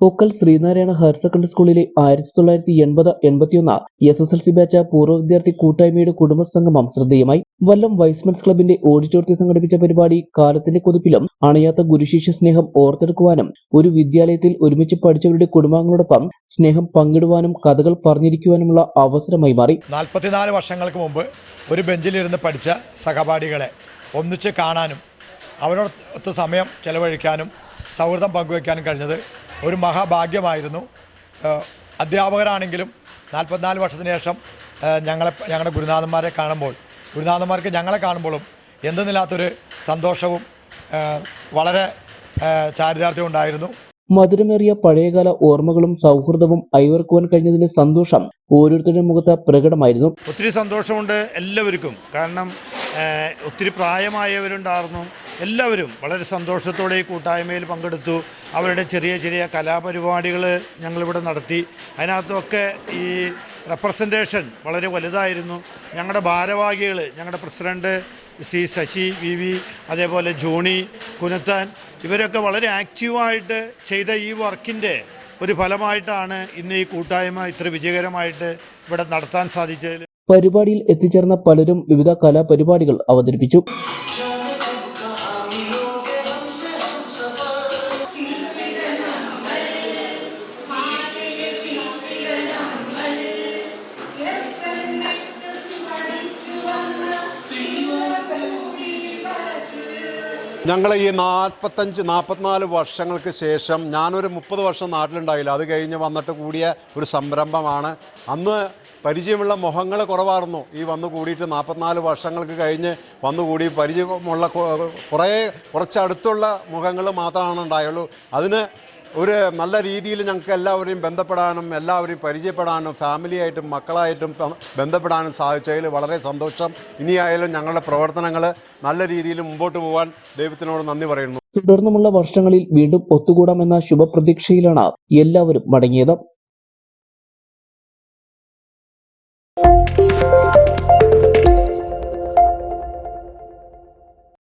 പൊക്കൽ Sreenarayana higher secondary സ്കൂളിലെ ആയിരത്തി തൊള്ളായിരത്തി എൺപത് എൺപത്തിയൊന്ന് S S L C batch പൂർവ വിദ്യാർത്ഥി കൂട്ടായ്മയുടെ കുടുംബ സംഗമം ശ്രദ്ധേയമായി. വല്ലം വൈസ്മെൻസ് ക്ലബിന്റെ ഓഡിറ്റോറിയത്തിൽ സംഘടിപ്പിച്ച പരിപാടി കാലത്തിന്റെ കുതിപ്പിലും അണയാത്ത ഗുരുശിഷ്യ സ്നേഹം ഓർത്തെടുക്കുവാനും ഒരു വിദ്യാലയത്തിൽ ഒരുമിച്ച് പഠിച്ചവരുടെ കുടുംബാംഗങ്ങളോടൊപ്പം സ്നേഹം പങ്കിടുവാനും കഥകൾ പറഞ്ഞിരിക്കുവാനുമുള്ള അവസരമായി മാറി. നാൽപ്പത്തിനാല് വർഷങ്ങൾക്ക് മുമ്പ് ഒരു ബെഞ്ചിലിരുന്ന് പഠിച്ച സഹപാഠികളെ ഒന്നിച്ച് കാണാനും അവരോടൊത്ത് സമയം ചെലവഴിക്കാനും സൗഹൃദം പങ്കുവയ്ക്കാനും കഴിഞ്ഞത് ഒരു മഹാഭാഗ്യമായിരുന്നു. അധ്യാപകരാണെങ്കിലും നാൽപ്പത്തിനാല് വർഷത്തിന് ശേഷം ഞങ്ങളെ ഞങ്ങളുടെ ഗുരുനാഥന്മാരെ കാണുമ്പോൾ ഗുരുനാഥന്മാർക്ക് ഞങ്ങളെ കാണുമ്പോഴും എന്തെന്നില്ലാത്തൊരു സന്തോഷവും വളരെ ചാരിതാർത്ഥ്യം ചാരിതാർത്ഥ്യവും ഉണ്ടായിരുന്നു. മധുരമേറിയ പഴയകാല ഓർമ്മകളും സൗഹൃദവും അയവർക്കുവാൻ കഴിഞ്ഞതിന്റെ സന്തോഷം ഓരോരുത്തരുടെ മുഖത്ത് പ്രകടമായിരുന്നു. ഒത്തിരി സന്തോഷമുണ്ട് എല്ലാവർക്കും. കാരണം ഒത്തിരി പ്രായമായവരുണ്ടായിരുന്നു. എല്ലാവരും വളരെ സന്തോഷത്തോടെ ഈ കൂട്ടായ്മയിൽ പങ്കെടുത്തു. അവരുടെ ചെറിയ ചെറിയ കലാപരിപാടികൾ ഞങ്ങളിവിടെ നടത്തി. അതിനകത്തൊക്കെ ഈ റെപ്രസെന്റേഷൻ വളരെ വലുതായിരുന്നു. ഞങ്ങളുടെ ഭാരവാഹികൾ ഞങ്ങളുടെ president C Sasi V V അതേപോലെ ജോണി കുനത്താൻ ഇവരൊക്കെ വളരെ ആക്റ്റീവായിട്ട് ചെയ്ത ഈ വർക്കിന്റെ ഒരു ഫലമായിട്ടാണ് ഇന്ന് ഈ കൂട്ടായ്മ ഇത്ര വിജയകരമായിട്ട് ഇവിടെ നടത്താൻ സാധിച്ചത്. പരിപാടിയിൽ എത്തിച്ചേർന്ന പലരും വിവിധ കലാപരിപാടികൾ അവതരിപ്പിച്ചു. ഞങ്ങൾ ഈ നാൽപ്പത്തഞ്ച് നാൽപ്പത്തിനാല് വർഷങ്ങൾക്ക് ശേഷം ഞാനൊരു മുപ്പത് വർഷം നാട്ടിലുണ്ടായില്ല. അത് കഴിഞ്ഞ് വന്നിട്ട് കൂടിയ ഒരു സംരംഭമാണ്. അന്ന് പരിചയമുള്ള മുഖങ്ങൾ കുറവായിരുന്നു. ഈ വന്നു കൂടിയിട്ട് നാൽപ്പത്തിനാല് വർഷങ്ങൾക്ക് കഴിഞ്ഞ് വന്നുകൂടി പരിചയമുള്ള കുറേ കുറച്ചടുത്തുള്ള മുഖങ്ങൾ മാത്രമാണ് ഉണ്ടായുള്ളൂ. അതിന് ഒരു നല്ല രീതിയിൽ ഞങ്ങൾക്ക് എല്ലാവരെയും ബന്ധപ്പെടാനും എല്ലാവരെയും പരിചയപ്പെടാനും ഫാമിലിയായിട്ടും മക്കളായിട്ടും ബന്ധപ്പെടാനും സാധിച്ചതിൽ വളരെ സന്തോഷം. ഇനിയായാലും ഞങ്ങളുടെ പ്രവർത്തനങ്ങൾ നല്ല രീതിയിൽ മുമ്പോട്ട് പോകാൻ ദൈവത്തിനോട് നന്ദി പറയുന്നു. തുടർന്നുമുള്ള വർഷങ്ങളിൽ വീണ്ടും ഒത്തുകൂടാമെന്ന ശുഭപ്രതീക്ഷയിലാണ് എല്ലാവരും മടങ്ങിയത്.